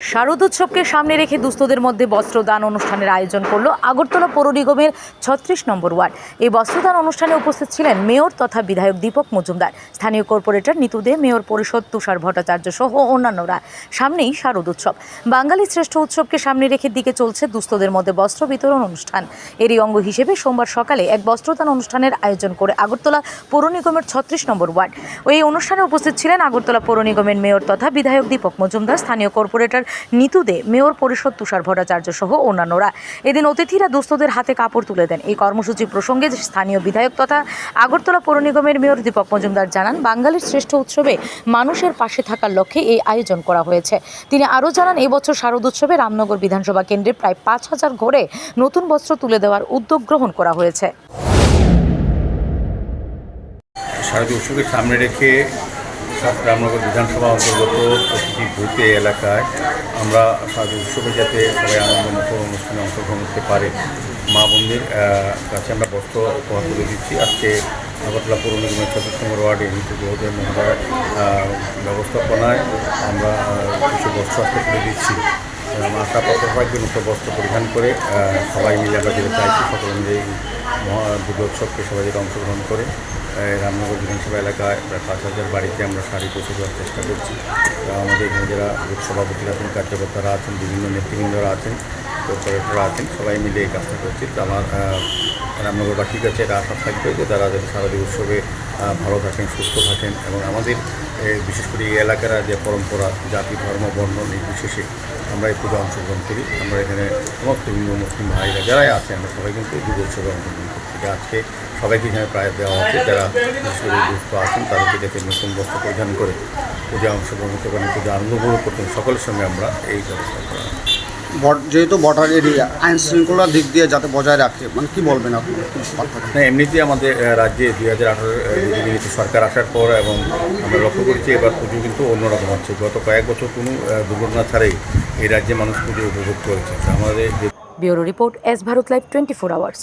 শারদোৎসবকে সামনে রেখে দুস্থদের মধ্যে বস্ত্রদান অনুষ্ঠানের আয়োজন করল আগরতলা পৌর নিগমের ছত্রিশ নম্বর ওয়ার্ড। এই বস্ত্রদান অনুষ্ঠানে উপস্থিত ছিলেন মেয়র তথা বিধায়ক দীপক মজুমদার। স্থানীয় কর্পোরেটর নিতু দে, মেয়র পরিষদ তুষার ভট্টাচার্য সহ অন্যান্যরা। সামনেই শারদোৎসব বাঙালি শ্রেষ্ঠ উৎসবকে সামনে রেখে দিকে চলছে দুস্থদের মধ্যে বস্ত্র বিতরণ অনুষ্ঠান। এরই অঙ্গ হিসেবে সোমবার সকালে এক বস্ত্রদান অনুষ্ঠানের আয়োজন করে আগরতলা পৌর নিগমের ছত্রিশ নম্বর ওয়ার্ড। ওই অনুষ্ঠানে উপস্থিত ছিলেন আগরতলা পৌর নিগমের মেয়র তথা বিধায়ক দীপক মজুমদার, স্থানীয় কর্পোরেটর নিতু দে মেয়র পরিষদ তুষার ভট্টাচার্য সহ অন্যান্যরা। এদিন অতিথিরা দুস্থদের হাতে কাপড় তুলে দেন। এই কর্মসূচি প্রসঙ্গে স্থানীয় বিধায়ক তথা আগরতলা পৌর নিগমের মেয়র দীপক মজুমদার জানান, বাঙালির শ্রেষ্ঠ উৎসবে মানুষের পাশে থাকার লক্ষ্যে এই আয়োজন করা হয়েছে। তিনি আরও জানান এবছর শারদ উৎসবে রামনগর বিধানসভা কেন্দ্রে প্রায় পাঁচ হাজার ঘরে নতুন বস্ত্র তুলে দেওয়ার উদ্যোগ গ্রহণ করা হয়েছে। শারদীয় উৎসবের সামনে রেখে রামনগর বিধানসভা অন্তর্গত প্রতিটি বুথে, এলাকায় আমরা শারদীয় উৎসবে যাতে সবাই আনন্দমুখর অনুষ্ঠানে অংশগ্রহণ করতে পারে মা বোনদের কাছে আমরা বস্ত্র উপহার তুলে দিচ্ছি। আজকে আগরতলা পৌর নিগমের চতুর্থ নম্বর ওয়ার্ডে নিতু বহুদের মহোদয় আহ, ব্যবস্থাপনায় আমরা কিছু বস্ত্র আজকে তুলে দিচ্ছি। আশা সবাইকে নতুন বস্ত্র পরিধান করে সবাই মিলে আমরা যেতে চাইছি সকলে এই মহা দুর্গোৎসবকে সবাই যেটা অংশগ্রহণ করে। রামনগর বিধানসভা এলাকায় প্রায় পাঁচ হাজার বাড়িতে আমরা শাড়ি পৌঁছে দেওয়ার চেষ্টা করছি। আমাদের এখানে যারা সভাপতিরা আছেন, কার্যকর্তারা আছেন, বিভিন্ন নেতৃবৃন্দরা আছেন কর্পোরেটররা আছেন, সবাই মিলে এই কাজটা করছি। আমার রামনগরবাসীর কাছে এটা আশা থাকবে যে তারা যাতে সারাদিন উৎসবে ভালো থাকেন, সুস্থ থাকেন এবং আমাদের বিশেষ করে এই এলাকার যে পরম্পরা, জাতি, ধর্ম, বর্ণ নির্বিশেষে আমরা এই পুজো অংশগ্রহণ করি। আমরা এখানে সমস্ত হিন্দু, মুসলিম ভাইরা যারাই আছে, আমরা সবাই কিন্তু এই দুর্গোৎসবে অংশগ্রহণ করছি। আজকে সবাইকে এখানে প্রায় দেওয়া হচ্ছে। যারা দুস্থ আছেন তাদেরকে যাতে নতুন বস্ত্র পরিধান করে পূজা অংশগ্রহণ করতে পারেন পূজা আনন্দ উপভোগ করতেন সকলের সঙ্গে আমরা এই ব্যবস্থা করা বট- যেহেতু বর্ডার এরিয়া আইন শৃঙ্খলার দিক দিয়ে যাতে বজায় রাখে মানে কি বলবেন আপনি? হ্যাঁ এমনিতেই আমাদের রাজ্যে দুই হাজার আঠারো সরকার আসার পর এবং আমরা লক্ষ্য করছি এবার পুজো কিন্তু অন্যরকম হচ্ছে। গত কয়েক বছর কোনো দুর্ঘটনা ছাড়াই এই রাজ্যে মানুষ পুজো উপভোগ করেছে। আমাদের bureau report S Bharat live twenty four hours.